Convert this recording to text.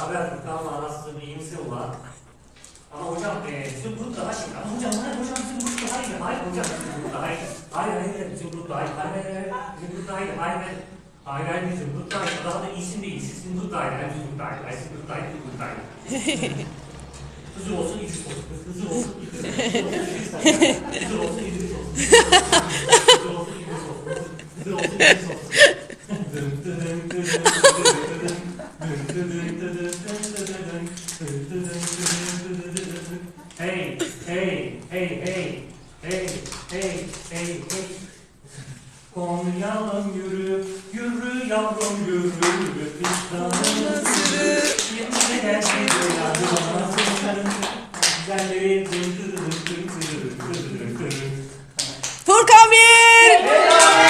Haber Furkan'la nasılsın, iyi misin ulan? Ama hocam e, bizim grup daha şey. Ama hocam hayır hocam bizim grup daha iyi. Hayır hocam bizim grup daha iyi. Hayır hayır bizim grup daha iyi. Hayır hayır bizim grup daha iyi. Hayır hayır. Hayır hayır bizim grup daha iyi. Daha da iyisin değil. Sizin grup daha iyi. Hayır bizim grup daha iyi. Hayır sizin grup daha iyi. Bizim grup daha iyi. Hızır olsun, İdris olsun. Hızır olsun, İdris olsun. Hızır olsun, İdris olsun. Hızır olsun, İdris olsun. Hızır olsun, İdris olsun. Hey, hey, hey, hey, hey, hey, hey, hey. Konyalım yürü, yürü yavrum yürü, İstanbul'un sürü, yemin edersin yardım Güzelleri,